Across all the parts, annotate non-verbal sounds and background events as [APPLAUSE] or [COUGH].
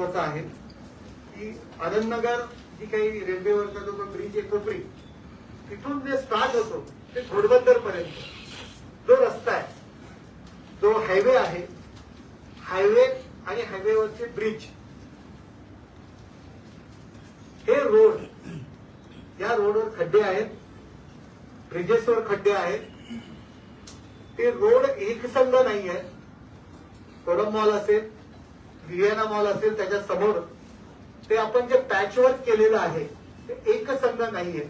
महत्वाचं आहे की आनंदनगर जी काही रेल्वेवरचा जो ब्रिज आहे कोपरी तिथून जे स्टार्ट होतो ते घोडबंदर पर्यंत जो रस्ता आहे जो हायवे आहे हायवे आणि हायवेवरचे ब्रिज हे रोड या रोडवर खड्डे आहेत ब्रिजेसवर खड्डे आहेत. ते रोड एकसंध नाही आहे कोडम मॉल असेल व्हिएना मॉल असेल त्याच्यासमोर ते आपण जे पॅचवर्क केलेलं आहे ते एकसंध नाहीये.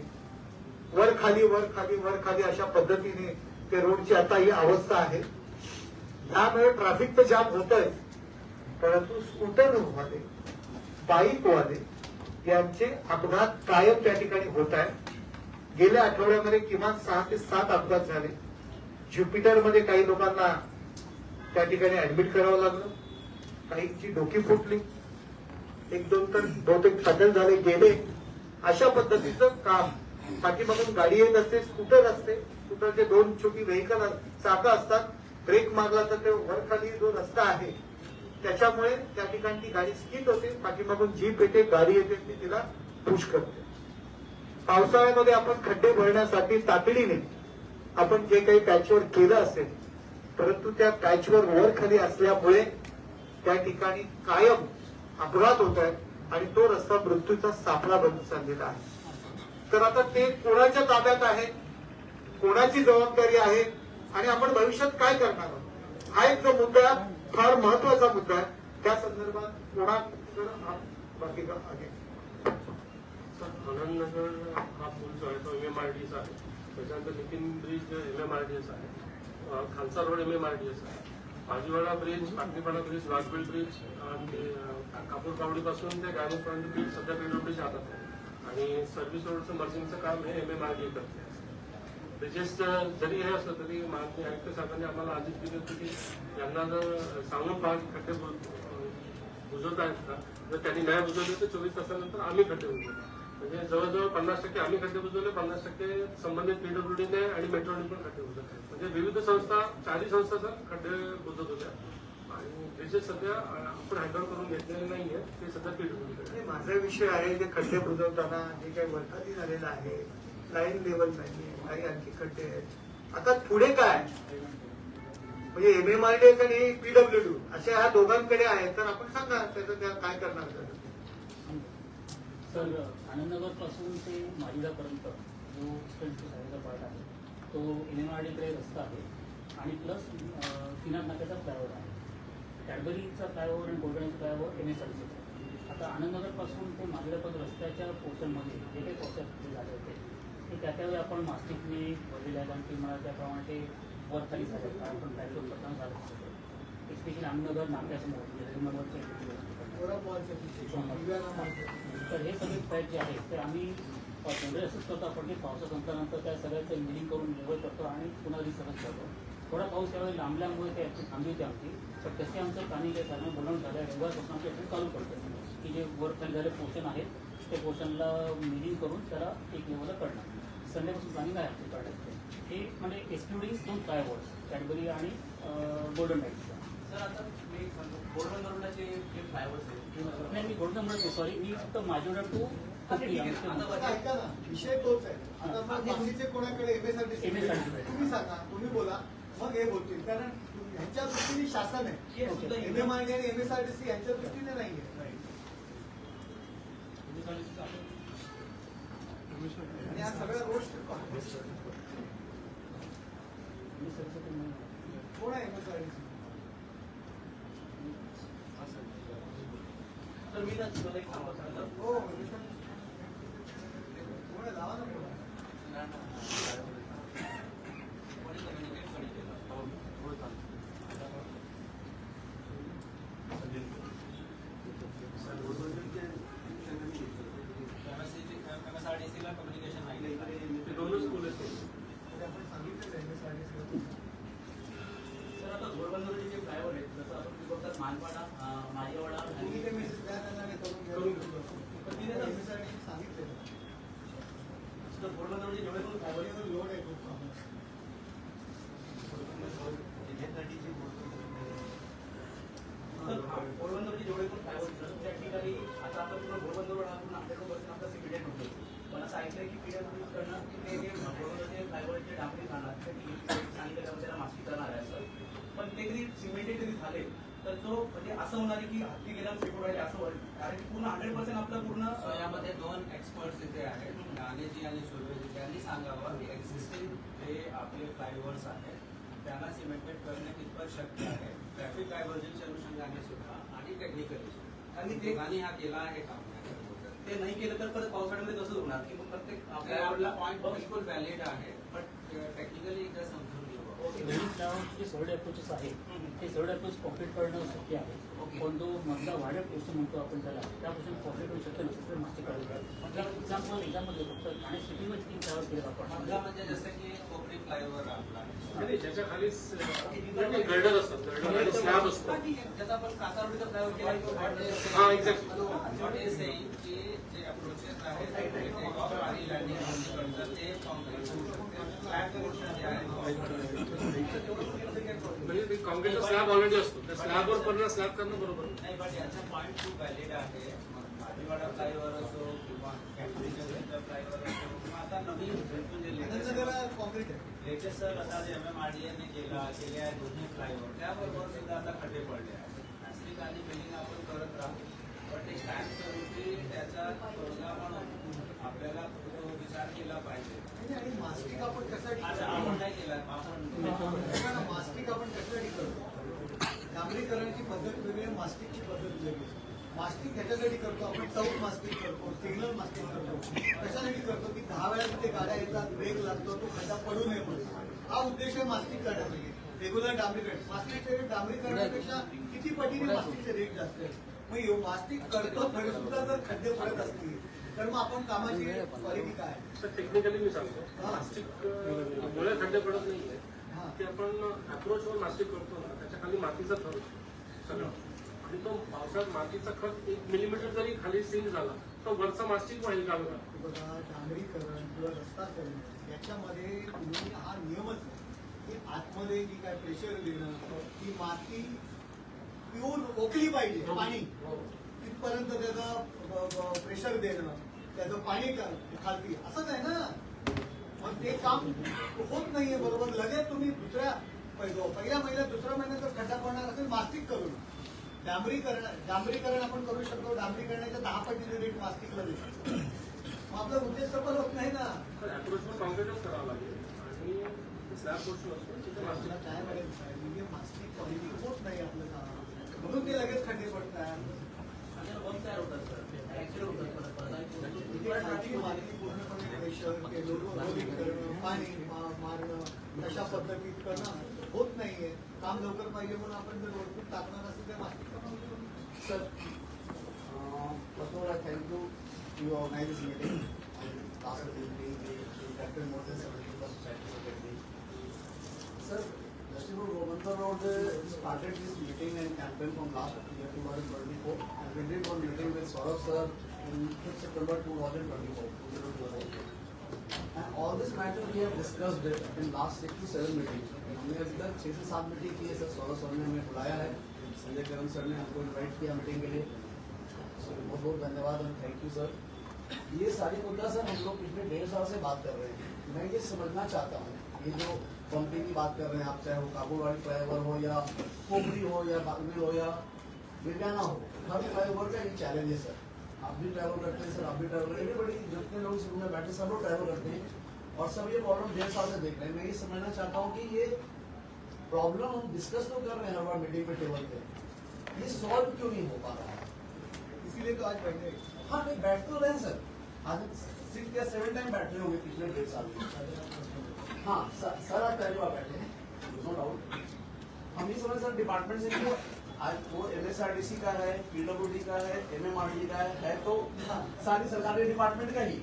वर खाली वर खाली वर खाली अशा पद्धतीने ते रोडची आता ही अवस्था आहे. यामुळे ट्रॅफिक तर जाम होत आहे परंतु स्कूटर वाले बाईक वाले यांचे अपघात कायम त्या ठिकाणी होत आहे गेल्या आठवड्यामध्ये किमान सहा ते सात अपघात झाले. ज्युपिटरमध्ये काही लोकांना त्या ठिकाणी ऍडमिट करावं लागलं. काहींची डोकी फुटली. एक दोन तर बहुतेक फाटल झाले गेले. अशा पद्धतीचं काम. पाठीमागून गाडी येत असते स्कूटर असते. स्कूटरचे दोन छोटी व्हेकल चाकं असतात. ब्रेक मारला तर ते वरखाली जो रस्ता आहे त्याच्यामुळे त्या ठिकाणी ती गाडी स्किट होते. पाठीमागून जीप येते गाडी येते ती तिला पुश करते. पावसाळ्यामध्ये आपण खड्डे भरण्यासाठी तातडीने आपण जे काही पॅचवर केलं असेल परंतु त्या पॅचवर वर खाली असल्यामुळे त्या ठिकाणी कायम अपघात होत आहेत आणि तो रस्ता मृत्यूचा सापळा बनून चाललेला आहे. तर आता ते कोणाच्या ताब्यात आहे? कोणाची जबाबदारी आहे? आणि आपण भविष्यात काय करणार आहोत? हा एक जो मुद्दा आहे, फार महत्त्वाचा मुद्दा आहे. त्या संदर्भात कोणा बाकी आहे? आनंदनगर हा पूल जो आहे तो एम एम आर डी आहे. त्याच्यानंतर Nitin bridge M M R D S आहे. Khalsa road M M R D S आहे. Bajiwada bridge Patnipada bridge Waghbil bridge आणि कापूर पावडीपासून ते गायमुखपर्यंत ब्रिज सध्या पीडब्ल्यूडीच हातात आहे आणि सर्व्हिस रोडचं मर्जिंगचं काम हे एम एम आर डी करते ब्रिजेस जरी हे असलं तरी माननीय आयुक्त साहेबांनी आम्हाला आधीच दिली होती की यांना जर सांगून पाच खड्डे बुजवत आहेत का जर त्यांनी नाही बुजवले तर चोवीस तासानंतर आम्ही खड्डे बुजवतो म्हणजे जवळजवळ पन्नास टक्के आम्ही खड्डे बुजवले पन्नास टक्के संबंधित पीडब्ल्यूडीने आणि मेट्रोने पण खड्डे बुजवले म्हणजे विविध संस्था चारही संस्था सर खड्डे बुजवत होत्या. आणि ब्रिजेस सध्या आपण हँडल करून घेतलेले नाहीये ते सध्या पीडब्ल्यूडीकडे आणि माझा विषय आहे जे खड्डे बुजवताना जे काही वरखाली झालेलं आहे लाईन लेवल नाही काही आणखी खड्डे आहेत. आता पुढे काय? म्हणजे एम एम आर डी आणि पीडब्ल्यू अशा ह्या दोघांकडे आहेत तर आपण सांगा त्याचं त्या काय करणार. सर आनंदनगरपासून ते माहिदापर्यंत जो स्टंटचा साईडचा पार्ट आहे तो एन एम आर डीकडे रस्ता आहे आणि प्लस किनार नाक्याचा फ्लायओव्हर आहे. कॅडबरीचा फ्लायओव्हर आणि गोल्डनचा फ्लायओव्हर एन एस आर आता आनंदनगरपासून ते माजिदापर्यंत रस्त्याच्या पोर्शनमध्ये जे काही पोर्शन झाले होते ते त्या त्यावेळी आपण मास्टिकने भरलेले कारण की मला त्याप्रमाणे ते वर खाली झाले. कारण आपण फ्लायओव्हर करताना झालं होतं स्पेशली आनंदनगर नाक्यासमोर म्हणजे तर हे सगळे पॅच जे आहेत ते आम्ही जनरल म्हणजे असंच करतो आपण की पावसात संपल्यानंतर त्या सगळ्याचं इंजिनिअरिंग करून लेवल करतो आणि पुन्हा रिसर्च करतो. थोडा पाऊस यावेळी लांबल्यामुळे ते ॲक्च्युली थांबली होती आमची. पण तसे आमचं पाणी जे कारण बोलवून झालं रविवारपासून आमच्या ॲक्च्युली चालू करतो की जे वर खाली झाले पोर्शन आहेत ते पोर्शनला मिलिंग करून त्याला एक लेवलला करणार संडेपासून पाणी काय आमचं काढायचं हे म्हणजे एक्सक्लुडिंग दोन फ्लायओव्हर्स कॅडबरी आणि गोल्डन लाईटचा नाही मी गोल्डन म्हणतो सॉरी मी फक्त माझ्याकडे टू ऐका ना, विषय तोच आहे. आता मग बाकीचे कोणाकडे एमएसआरटीसी MSRTC. तुम्ही सांगा तुम्ही बोला मग हे बोलतील. कारण ह्यांच्या दृष्टीने शासन आहे. हे सुद्धा एम एम आय आणि एमएसआरटीसी यांच्या दृष्टीने नाहीये आणि या सगळ्या गोष्टी कोण आहे एमएसआरटीसी तर मी ना तुम्हाला एक सांगू सांगतो हो MSRTC. कोण आहे लावा ना कोण एमएसआरटीसीला कम्युनिकेशन नाही ते दोनच स्कूल आहेत आपण सांगितलं एमएसआरटीसी सर आता घोडबंदरचे जे फ्लायओव्हर आहेत जसं आपण ते बघतात मानपाडा अं, माजिवाडा तुम्ही आणि ते मेसेज द्या त्यांना मी करून करून घेऊ पण तिथे ना- एमएसआरटीसी सांगितलं घोडबंदरचे जेवढे पण फ्लायओव्हर तो म्हणजे असं होणार की हत्ती गेला फेकून राहिले असं होईल. कारण की पूर्ण हंड्रेड पर्सेंट आपलं पूर्ण यामध्ये दोन एक्सपर्ट्स इथे आहेत गांधीजी आणि सुर्वेजी. त्यांनी सांगावं की एक्झिस्टिंग जे आपले फ्लायओव्हर्स आहेत त्यांना सिमेंटेड करणे कितपत शक्य आहे. ट्रॅफिक डायव्हर्जनच्या अनुषंगाने सुद्धा आणि टेक्निकली आणि आणि ते- दोघांनी हा केला आहे काम. ते नाही केलं तर परत पावसाळ्यामध्ये तसंच होणार? की मग प्रत्येक आपला आपल्या पॉईंट बिलकुल व्हॅलिड आहे. बट टेक्निकली एकदा जे सर्ड अप्रोचेस आहेत ते सर्ड अप्रोच कॉम्प्लीट करणं शक्य आहे. पण तो मधला वाढत पोस्ट म्हणतो आपण त्याला त्यापासून कॉम्प्लीट होऊ शक्य नसेल तर मास्ती काढून एक्झाम्पल याच्यामध्ये फक्त ठाणे सिटीमध्ये तीन फ्लायओव्हर केले आपण मधला म्हणजे जसं की कोकणी फ्लायओव्हर आपला आणि ज्याच्या खाली गर्डर असतात गर्डर आणि स्लॅब असतो हा, ठीक आहे. त्याचा आपण कासारवडीचा फ्लायओव्हर केला तो. हा, की जे अप्रोचेस आहेत ते आणि ते शकते. जे आहे म्हणजे ते कॉन्क्रीटचा स्लॅब ऑलरेडी असतो. त्या स्लॅबवर पण स्लॅब करणं बरोबर. नाही. नाही पण याचा पॉईंट खूप व्हॅलिड आहे. भाजीवाडा फ्लायओव्हर असो किंवा कॅम्ब्रिजच्या सेंटर फ्लायओव्हर असो किंवा आता नवीन नवीन जे latest कॉन्क्रीट आहे. लेटेस्ट सर आता जे एम एम आर डी एने केला केले आहे दोन्ही फ्लायओव्हर त्याबरोबर सुद्धा आता खड्डे पडले आहेत. नास्तिक आणि बिल्डिंग आपण करत राहू. पण ते कायमस्वरूपी त्याचा तोडगा म्हणून आपल्याला विचार केला पाहिजे. आणि मास्टिक आपण कशासाठी मास्टिक आपण कशासाठी करतो डांबरीकरणाची पद्धत वेगळी मास्टिकची पद्धत वेगळी मास्टिक ह्याच्यासाठी करतो आपण चौक मास्टिक करतो सिग्नल मास्टिक करतो कशासाठी करतो की दहा वेळा तिथे गाड्या येतात ब्रेक लागतो तो खड्डा पडू नये म्हणून हा उद्देश आहे मास्टिक करण्याचा रेग्युलर डांबरीकरण मास्टिकचे रेट डांबरीकरणापेक्षा किती पटीने मास्टिकचे रेट जास्त आहेत मग हे मास्टिक करतो तरी सुद्धा जर खड्डे पडत असतील तर मग आपण कामाची क्वालिटी काय? तर टेक्निकली मी सांगतो. प्लास्टिक मुळे खड्डे पडत नाहीये. हा. ते आपण अप्रोचवर प्लास्टिक करतो ना त्याच्याखाली मातीचा थर सगळं. आणि तो पावसात मातीचा खत एक मिलीमीटर जरी खाली सील झाला तर वरचा मास्टिक वाढेल काढून बघा? डांबरीकरण किंवा रस्ता करणं याच्यामध्ये तुम्ही हा नियमच आहे. की आतमध्ये जी काय प्रेशर देणं ती माती पिऊन ओकली पाहिजे पाणी. तिथपर्यंत त्याचं प्रेशर देणं. त्याचं पाणी का- खालती. असंच आहे ना. मग ते काम होत नाहीये बरोबर? लगेच तुम्ही दुसऱ्या पहिल्या पहिल्या महिन्यात दुसऱ्या महिन्यात जर खड्डा पडणार असेल मास्टिक करून डांबरीकरण डांबरीकरण आपण करू शकतो. डांबरीकरणाच्या दहा पटीने रेट मास्टिकला देऊ शकतो. मग आपला उद्देश सफल होत नाही ना. काय म्हणजे मास्टिक क्वालिटी होत नाही आपलं काम म्हणून ते लगेच खड्डे पडतात आणि बंद तयार होतात सर ऍक्सिडेंट होतात परत परत आणि तिथे पूर्ण खालची माती पूर्णपणे प्रेशर ते रोलिंग करणं पाणी मा- मारणं तशा पद्धतीत करणं होत नाहीये काम लवकर पाहिजे म्हणून आपण जर वरतून टाकणार असेल तर mastic Sir, uh, first of all, I thank you to organize this meeting. And last meeting, we inducted more than seventy plus society secretary. Sir, Justice Governor Road uh, started this meeting and campaign from last year, two thousand twenty-four. And we did one meeting with Saurabh sir September two thousand twenty-four, two zero two four. And all this matter we have discussed it in last six to seven meetings. हमने अभी तक छह से सात meeting की है sir Saurabh sir ने हमें बुलाया है। संजय करण सर ने हमको इनवाइट किया मीटिंग के लिए। सर बहुत बहुत धन्यवाद और थैंक यू सर ये सारी मुद्दा सर हम लोग पिछले डेढ़ साल से बात कर रहे हैं। मैं ये समझना चाहता हूँ ये जो कंपनी की बात कर रहे हैं आप चाहे वो काबुलवाड़ी फ्लाईओवर हो या पोखरी हो या बागवी हो या विज्ञाना हो हर फ्लाईओवर का ये चैलेंज है सर आप भी ट्रैवल करते हैं सर आप भी ट्रैवल एवरीबडी जितने लोग रूम में बैठे सब लोग ट्रैवल करते हैं। और सब ये प्रॉब्लम डेढ़ साल से देख रहे हैं। मैं ये समझना चाहता हूँ कि ये प्रॉब्लम हम डिस्कस तो कर रहे हैं हर बार मीटिंग पे टेबल पे। ये सॉल्व क्यों नहीं हो पा रहा है? इसीलिए तो आज बैठे हाँ। नहीं बैठ तो रहे हैं सर। आज सिक्स या सेवन टाइम बैठ रहे होंगे पिछले डेढ़ साल में हाँ सर आज पहली बार बैठे हैं नो डाउट हम ये समझ सर डिपार्टमेंट से आज वो एमएसआरडीसी का है पीडब्ल्यूडी का है एमएमआरडी का है, है तो सारी सरकारी डिपार्टमेंट का ही।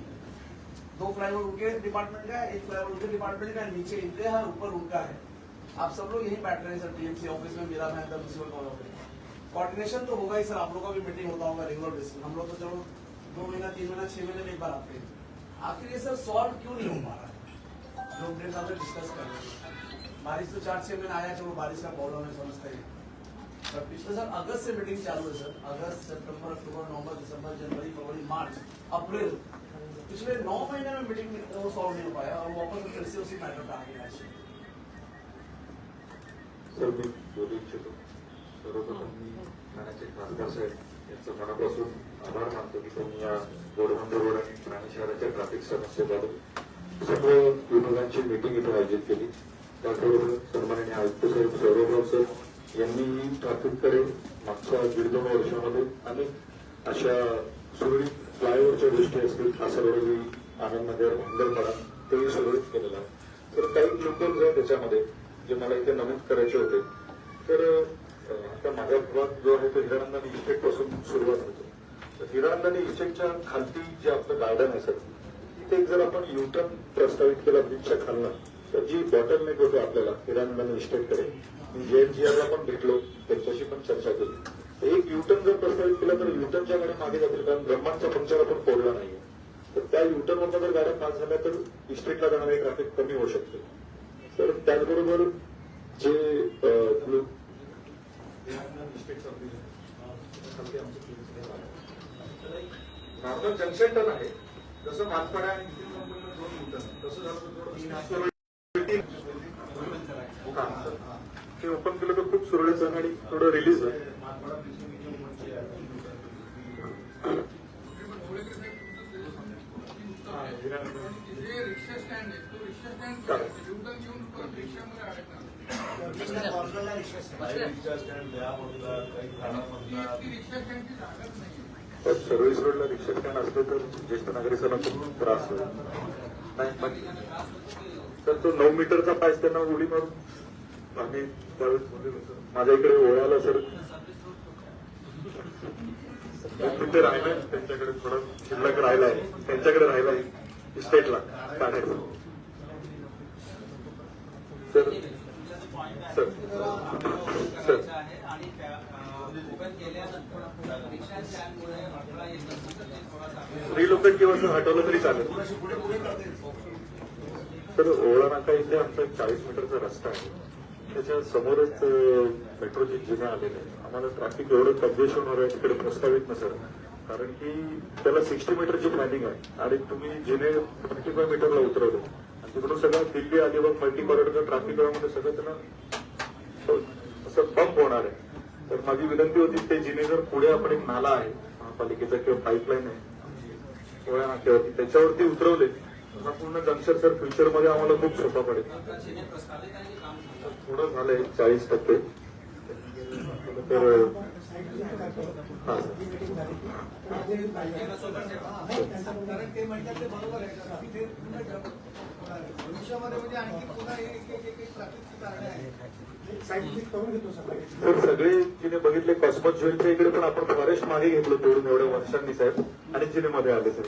दो फ्लाईओवर उनके डिपार्टमेंट का है एक फ्लाईओवर उनके डिपार्टमेंट का नीचे इनके है ऊपर उनका है। आप सब लोग यही बैठ रहे हैं सर टीएमसी ऑफ़िस में मेरा मैं म्यूनसिपल कॉलेज में कोऑर्डिनेशन तो होगा ही सर आप लोग का भी मीटिंग होता होगा रेगुलर बेसिस हम लोग तो चलो दो महीना तीन महीना छह महीने में एक बार आते हैं। आखिर ये सर सॉल्व क्यों नहीं हो पा रहा है? लोग से डिस्कस कर रहे हैं। बारिश तो चार छह महीने आया चलो बारिश का प्रॉब्लम है समझते हैं। पर पिछले साल अगस्त से मीटिंग चालू है सर. अगस्त सितंबर अक्टूबर नवंबर दिसंबर जनवरी फरवरी मार्च अप्रैल. पिछले नौ महीने में मीटिंग वो सॉल्व नहीं हो पाया और वापस फिर से उसी मैटर पर आ गया है सर मी बोलू इच्छितो. सर्वप्रथम मी ठाण्याचे खासदार साहेब यांचं मनापासून आभार मानतो की त्यांनी या गोडबंद रोड आणि ठाणे शहराच्या ट्रॅफिक समस्येबाबत सर्व विभागांची मीटिंग इथे आयोजित केली. त्याचबरोबर सन्माननीय आयुक्त साहेब सौरभराव सर यांनी ट्रॅफिककडे मागच्या दीड दोन वर्षामध्ये अनेक अशा सुरळीत फ्लायओव्हरच्या गोष्टी असतील कासारवडवी आनंदनगर भांडरपाडा तेही सुरळीत केलेलं आहे. तर काही लोकल आहे त्याच्यामध्ये जे मला इथे नमूद करायचे होते तर आता माझा विभाग जो आहे तो हिरानंदानी इस्टेटपासून सुरुवात होतो. तर हिरानंदानी इस्टेटच्या खालती जे आपलं गार्डन आहे सर तिथे एक जर आपण युटर्न प्रस्तावित केला ब्रिजच्या खालनं तर जी बॉटल नेक होतो आपल्याला हिरानंदानी इस्टेटकडे जेएनजीआरला पण भेटलो त्यांच्याशी पण चर्चा केली. एक युटर्न जर प्रस्तावित केला तर युटर्नच्या गाड्या मागे जातील कारण ब्रह्मांचा पंक्चर आपण फोडला नाहीये. तर त्या युटर्न वरनं जर गाड्या पास झाल्या तर इस्टेटला जाणारे ट्रॅफिक कमी होऊ शकते. तर त्याचबरोबर जे नॉर्मल जंक्शन टर्न आहे. जसं मानपाडा आणि दोन तसं झालं थोडं हा. ते ओपन केलं तर खूप सुरळीत झालं आणि थोडं रिलीज पण सर्व्हिस रोडला रिक्षा स्टँड असलं तर ज्येष्ठ नागरिकांना खूप त्रास होईल. नाही तर तो नऊ मीटरचा पायस त्यांना उडी मारून आम्ही त्यावेळेस बोललेलो माझ्या इकडे ओळ्याला सर. तिथे राहिलाय. त्यांच्याकडे थोडं शिल्लक राहिलाय. त्यांच्याकडे राहिलाय. इस्टेटला आहे सर. राहिला आहे स्टेटला त्या सर सर. सर रिलोकेट किंवा असं हटवलं तरी चालेल. तर ओळा नाका इथे. आमचा एक चाळीस मीटरचा रस्ता आहे. त्याच्या समोरच मेट्रोची जिने आलेले आहे. आम्हाला ट्रॅफिक एवढं कंजेशन होणार आहे तिकडे प्रस्तावित नसेल कारण की त्याला सिक्स्टी मीटरची प्लॅनिंग आहे. आणि तुम्ही जिने ट्वेंटी फाय मीटरला उतरवलं. आणि तिकडून सगळं दिल्ली अलिबाग मल्टी कॉरिडॉर ट्रॅफिकमध्ये सगळं त्यांना असं बंप होणार आहे. तर माझी विनंती होती ते जिने जर पुढे आपण एक नाला आहे महापालिकेचा किंवा पाईपलाईन आहे ओळ्या नाक्यावरती त्याच्यावरती उतरवले हा पूर्ण जंक्शन सर फ्युचरमध्ये आम्हाला खूप सोपा पडेल. थोडं झालंय चाळीस टक्के. तर सगळे जिने बघितले कॉस्मॉस ज्वेलच्या इकडे पण आपण फॉरेस्ट मागे घेतलं तोडून एवढ्या वर्षांनी साहेब. आणि जिने मध्ये आले सर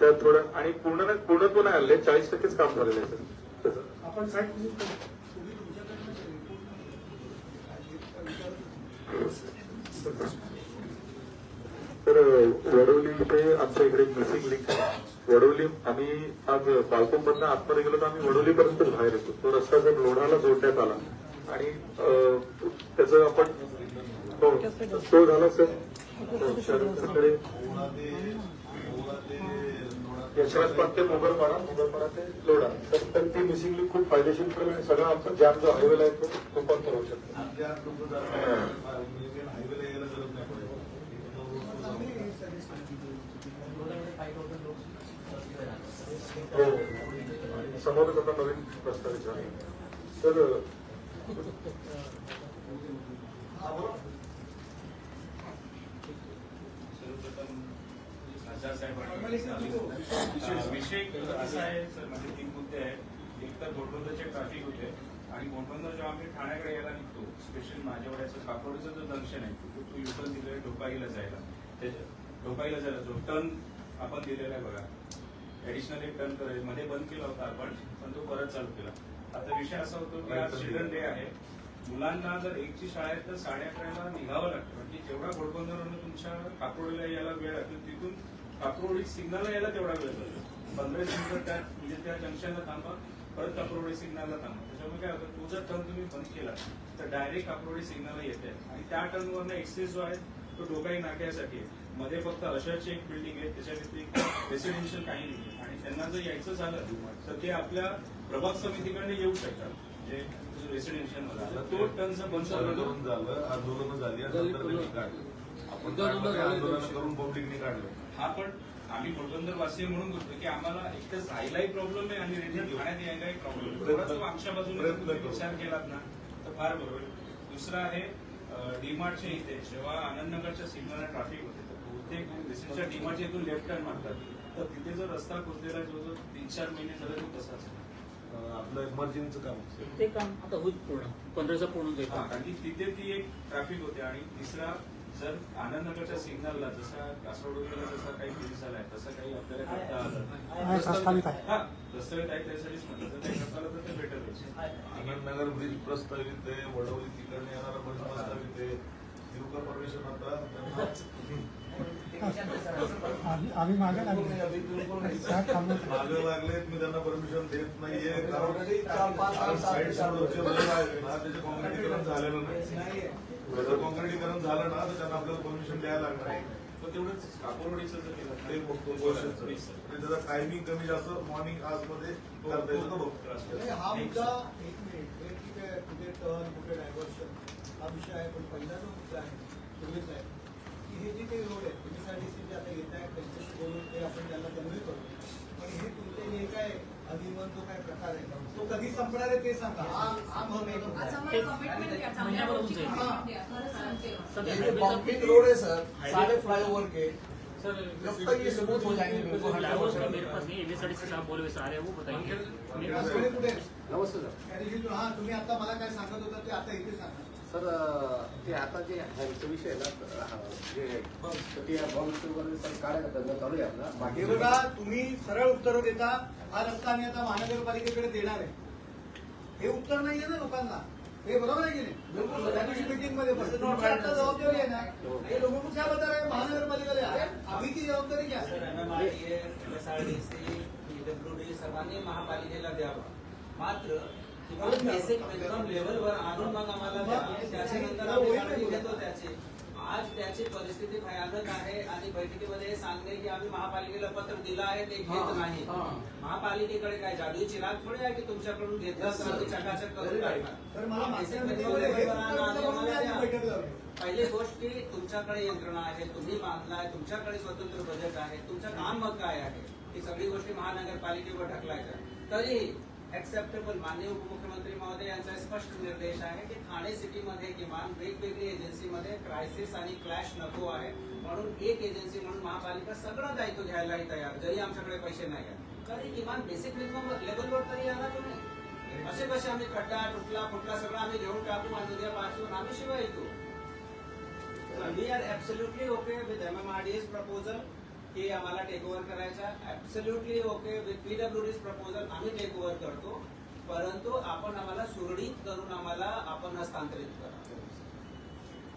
तर त्या थोडं आणि पूर्ण पूर्णत्व नाही आले चाळीस टक्केच काम झालेलं आहे सर. आपण तर वडवली इथे आमच्या इकडे मिसिंग लिंक आहे. वडवली आम्ही आज बालकोंमधनं आतमध्ये गेलो तर आम्ही वडवलीपर्यंत बाहेर येतो. तो रस्ता जर लोढाला जोडण्यात आला आणि त्याचं आपण हो तो झाला सर. हो, शहराकडे यशवंत पाट ते मोगरपाडा मोगरपाडा ते लोढा तर तर ती मिसिंग लिंक खूप फायदेशीर ठरेल आणि सगळा आमचा जॅम जो हायवेला आहे तो रूपांतर होऊ शकतो. हो. समोरच आता नवीन प्रस्तावित झाले तर सर्वप्रथम खासदार साहेबांनी विषय असा आहे सर माझे तीन मुद्दे आहेत. एक तर घोटबंदरचे ट्रॅफिक होते आणि घोटबंदर जेव्हा आम्ही ठाण्याकडे यायला निघतो स्पेशल माझ्यावड्याचं काकोडचं जो जंक्शन आहे तो तू युटर्न दिलेला ढोकाईला जायला. त्याच्या ढोकाईला जायला जो टर्न आपण दिलेला आहे बघा. ऍडिशनल एक टर्न करायचं. मध्ये बंद केला होता आपण पण तो परत चालू केला. आता विषय असा होतो की आज चिल्ड्रन डे आहे. मुलांना जर एकची शाळा आहे तर साडे अकराला निघावं लागतं. म्हणजे जेवढा घोडबंदरवरून तुमच्या काकोडीला यायला वेळ लागतो तिथून काकोडी सिग्नलला यायला तेवढा वेळ जातो पंधरा मिनिटं त्या म्हणजे त्या जंक्शनला थांबा परत काकोडी सिग्नलला थांबा. त्याच्यामुळे काय होतं तो जर टर्न तुम्ही बंद केला तर डायरेक्ट काकोडी सिग्नलला येते आणि त्या टर्नवरनं एक्सेस जो आहे तो डोकाई नाक्यासाठी आहे. मध्ये फक्त अशाची एक बिल्डिंग आहे त्याच्या व्यतिरिक्त रेसिडेन्शियल काही नाही आणि त्यांना जर यायचं झालं तर ते आपल्या प्रभाग समितीकडे येऊ शकतात. म्हणजे रेसिडेन्शियल तो टर्नचं बंद झालं आंदोलन झालं आंदोलन आपण आंदोलन करून पब्लिकने काढलं हा पण आम्ही पोरबंदर वासी म्हणून करतो की आम्हाला एक तर जायलाही प्रॉब्लेम आहे आणि रिटर्न खाण्यात यायलाही प्रॉब्लेम आहे. आमच्या बाजूने तुम्ही. विचार केलात ना तर फार बरोबर दुसरं आहे डीमार्टच्या इथे जेव्हा आनंदनगरच्या सिग्नलला ट्रॅफिक होते तर बहुतेक रिसेंटच्या डीमार्टच्या इथून लेफ्ट टर्न मारतात. तर तिथे जो रस्ता खोदलेला जो जो तीन चार महिने झाले तो तसाच आपलं इमर्जन्सीचं काम ते काम आता होईल पूर्ण. पंधराचा पूर्ण हा, कारण की तिथे ती एक ट्रॅफिक होते. आणि तिसरा जर आनंदनगरच्या सिग्नलला जसा कासरडोलीला जसा काही फेरी झालाय तसं काही आपल्याला करता आलं प्रस्तावित आहे. हा प्रस्तावित आहे त्यासाठीच म्हटलं. जर काही करता आलं तर ते बेटर होईल आनंदनगर ब्रिज प्रस्तावित आहे वडवली तिकडनं येणारा ब्रिज प्रस्तावित आहे. देऊ का परमिशन आता [LAUGHS] आम्ही मागे लागले. मागे लागलेत मी त्यांना परमिशन देत नाहीये कारण साईड ना त्याचे कॉन्क्रिटीकरण झालेलं नाही. जर कॉन्क्रिटीकरण झालं ना तर त्यांना आपल्याला परमिशन द्यायला लागणार आहे. तेवढंच कापूरवाडीचं जर केलं. ते बघतो. आणि त्याचा टायमिंग कमी जास्त. मॉर्निंग आज मध्ये करता बघतो. नाही, हा मुद्दा एक मिनिट हे ठीक आहे कुठे टर्न कुठे डायव्हर्शन हा विषय आहे पण पहिला जो मुद्दा आहे. आहे. की हे जे काही रोड आहेत एमएसआरडीसी जे आता येत आहेत त्यांच्याशी बोलून ते आपण त्यांना कन्व्हे करतो पण हे तुमचे जे काय अधिमन जो काय प्रकार आहे तो कधी संपणार आहे ते सांगा. हा हा. सर, ये बम्पिंग रोड है. सर सारे फ्लाईओवर के सर जब तक ये स्मूथ हो जाएँगे मेरे पास नहीं एमएसआरडी से साहब बोले रहे हैं वो बताएँगे? नमस्ते सर। तू- हा तुम्ही आता मला काय सांगत होता ते आता इथे सांगा. सर ते आता जे ह्यांचा विषय आहे ना जे ते बॉम्ब वगैरे सर काढायला त्यांना चालू आहे आपला. हे बाकी बघा तुम्ही सरळ उत्तर देता हा रस्ता आम्ही आता महानगरपालिकेकडे देणार आहे. हे उत्तर नाहीये ना लोकांना. हे बरोबर आहे की नाही? बिलकुल त्या दिवशी मीटिंगमध्ये पण तुमची आता जबाबदारी आहे ना? हे. लोक कुठल्या बद्दल आहे? महानगरपालिकेला आहे. आम्ही ती जबाबदारी घ्या. सर सर्वांनी महापालिकेला द्यावा. मात्र मिनिमम लेवलवर आणून मग आम्हाला त्याच्यानंतर आम्ही घेतो त्याची. आज त्याची परिस्थिती भयानक आहे आणि बैठकीमध्ये हे सांगणे की आम्ही महापालिकेला पत्र दिलं आहे ते घेत नाही. महापालिकेकडे काय जादू चिराग थोडी आहे की तुमच्याकडून घेतलं पहिली गोष्ट की तुमच्याकडे यंत्रणा आहे तुम्ही बांधलाय तुमच्याकडे स्वतंत्र बजेट आहे तुमचं काम मग काय आहे? ही सगळी गोष्टी महानगरपालिकेवर ढकलायच्या. तरी ऍक्सेप्टेबल माननीय उपमुख्यमंत्री महोदय यांचा स्पष्ट निर्देश आहे की ठाणे सिटीमध्ये किमान वेगवेगळी एजन्सीमध्ये क्रायसिस आणि क्लॅश नको आहे. म्हणून एक एजन्सी म्हणून महापालिका सगळं दायित्व घ्यायलाही तयार जरी आमच्याकडे पैसे नाही आहेत तरी किमान बेसिक मिनिमम लेवलवर तरी यायला तुम्ही असे कसे आम्ही खड्डा तुटला फुटला सगळं आम्ही घेऊन टाकू आणि उद्यापासून आम्ही शिवाय येतो. We are absolutely okay with एमएमआरडीएस proposal की आम्हाला टेक ओव्हर करायचा ऍब्सोल्युटली ओके विथ पीडब्ल्यूडीज प्रपोजल आम्ही टेक ओव्हर करतो. परंतु आपण आम्हाला सुरळीत करून आम्हाला आपण हस्तांतरित करा.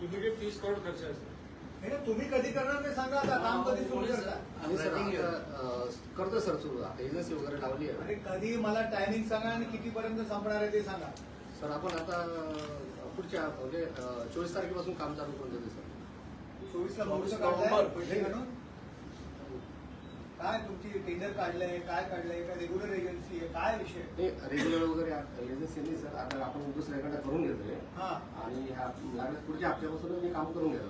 इमिडिएट तीस करोड खर्च आहे सर हे ना, तुम्ही कधी करणार ते सांगा आता. काम कधी सुरू करता? अं, करतोय सर सुरू. आता एजन्सी वगैरे लावली आहे. अरे कधी मला टायमिंग सांगा आणि कितीपर्यंत संपणार आहे ते सांगा. सर आपण आता अं, पुढच्या म्हणजे चोवीस तारखेपासून काम चालू करून देतो सर. चोवीस ला चोवीस मुहूर्त काढलाय नोव्हेंबर. पैसे घालून काय तुमची टेंडर काढलंय काय काढलंय काय रेग्युलर एजन्सी आहे काय विषय? ते रेग्युलर वगैरे एजन्सी नाही सर आता आपण दुसऱ्याकडे करून घेतोय. हा. आणि ह्या लागल्यास पुढच्या हप्त्यापासून मी काम करून घेतो.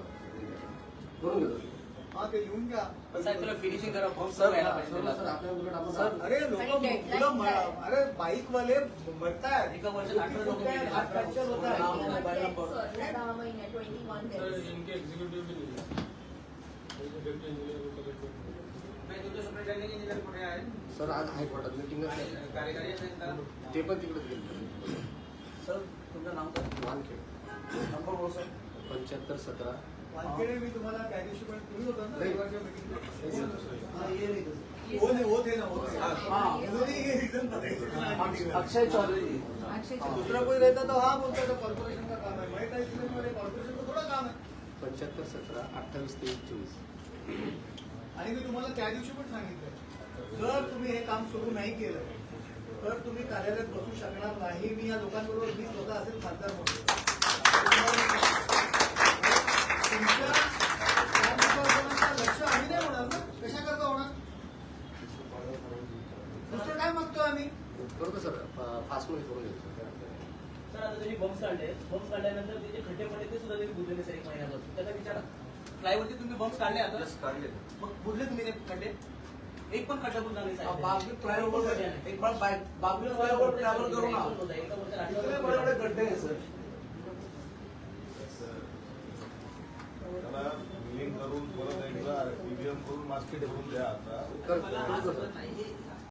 करून घेतो. हा ते लिहून घ्या. साहेब तुला फिनिशिंग करा फॉर्म सर सर आपल्या उलट आपण अरे लोक मुलं अरे बाईक वाले मरतायत. एका वर्षात अठरा लोकं फ्रॅक्चर होत सर इनके एग्जीक्यूटिव भी नहीं है डेप्टी इंजीनियर को कलेक्टर नाही तुमचे सुपरिटेंडिंग इंजिनियर कुठे आहेत सर आज हायकोर्टात मिटिंग आणि कार्यकारी अभियंता ते पण तिकडे गेले. सर तुमचं नाव काय? वानखेड. नंबर बोल सर. पंच्याहत्तर सतरा. वानखेडे मी तुम्हाला त्या दिवशी पण तुम्ही होता ना? नाही. रविवारच्या हा, नहीं हो नाही आहे हा. आहे. हे. अक्षय चौधरी. दूसरा कोई रहता तो हाँ बोलता कॉर्पोरेशन का काम है मैं कॉर्पोरेशन का थोड़ा काम है पंच्याहत्तर सतरा अठ्ठावीस तेवीस चोवीस. आणि मी तुम्हाला त्या दिवशी पण सांगितलं जर तुम्ही हे काम सुरू नाही केलं तर तुम्ही कार्यालयात बसू शकणार नाही. मी या लोकांबरोबर मी स्वतः असेल खासदार म्हणून. विश्वासाचं लक्ष आम्ही नाही होणार ना? कशा करता होणार? दुसरं काय मागतो आम्ही? सर फास्टमध्ये करून घेतो सर आता तुम्ही बम्स काढले. बम्स काढल्यानंतर ते जे खड्डे पडले ते सुद्धा तुम्ही बुजलेले सर एक महिन्यापासून. त्याचा विचार फ्लायवरती तुम्ही बम्स काढले आता. काढले. मग बुजले तुम्ही ते खड्डे? एक पण बुजला नाही साहेब. बागवी फ्लायओव्हर. एक बार बाग- बागवी फ्लायओव्हर ट्रॅव्हल करू ना पण इतके बडे बडे गड्डे आहे सर. त्याला मिलिंग करून परत एकदा ईव्हीएम करून मार्केट करून द्या आता.